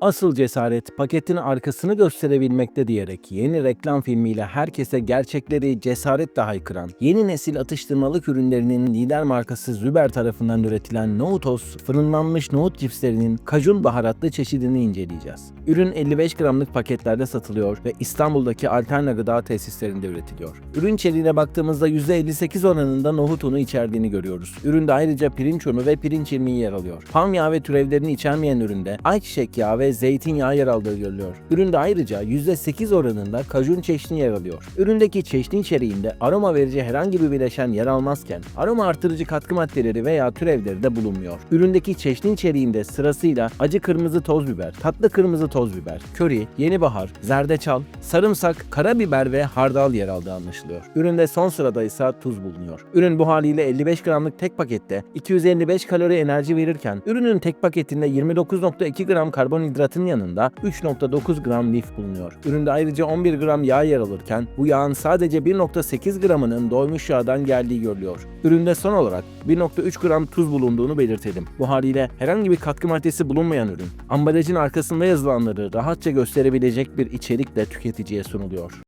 Asıl cesaret paketin arkasını gösterebilmekte diyerek yeni reklam filmiyle herkese gerçekleri cesaretle haykıran, yeni nesil atıştırmalık ürünlerinin lider markası Züber tarafından üretilen Nohutos fırınlanmış nohut cipslerinin kajun baharatlı çeşidini inceleyeceğiz. Ürün 55 gramlık paketlerde satılıyor ve İstanbul'daki Alterna Gıda tesislerinde üretiliyor. Ürün içeriğine baktığımızda %58 oranında nohut unu içerdiğini görüyoruz. Üründe ayrıca pirinç unu ve pirinç irmiği yer alıyor. Palm yağı ve türevlerini içermeyen üründe ayçiçek yağı ve zeytinyağı yer aldığı görülüyor. Üründe ayrıca %8 oranında kajun çeşni yer alıyor. Üründeki çeşni içeriğinde aroma verici herhangi bir bileşen yer almazken aroma artırıcı katkı maddeleri veya türevleri de bulunmuyor. Üründeki çeşni içeriğinde sırasıyla acı kırmızı toz biber, tatlı kırmızı toz biber, köri, yeni bahar, zerdeçal, sarımsak, karabiber ve hardal yer aldığı anlaşılıyor. Üründe son sırada ise tuz bulunuyor. Ürün bu haliyle 55 gramlık tek pakette 255 kalori enerji verirken ürünün tek paketinde 29.2 gram karbonhidratın yanında 3.9 gram lif bulunuyor. Üründe ayrıca 11 gram yağ yer alırken bu yağın sadece 1.8 gramının doymuş yağdan geldiği görülüyor. Üründe son olarak 1.3 gram tuz bulunduğunu belirtelim. Bu haliyle herhangi bir katkı maddesi bulunmayan ürün, ambalajın arkasında yazılanları rahatça gösterebilecek bir içerikle tüketiciye sunuluyor.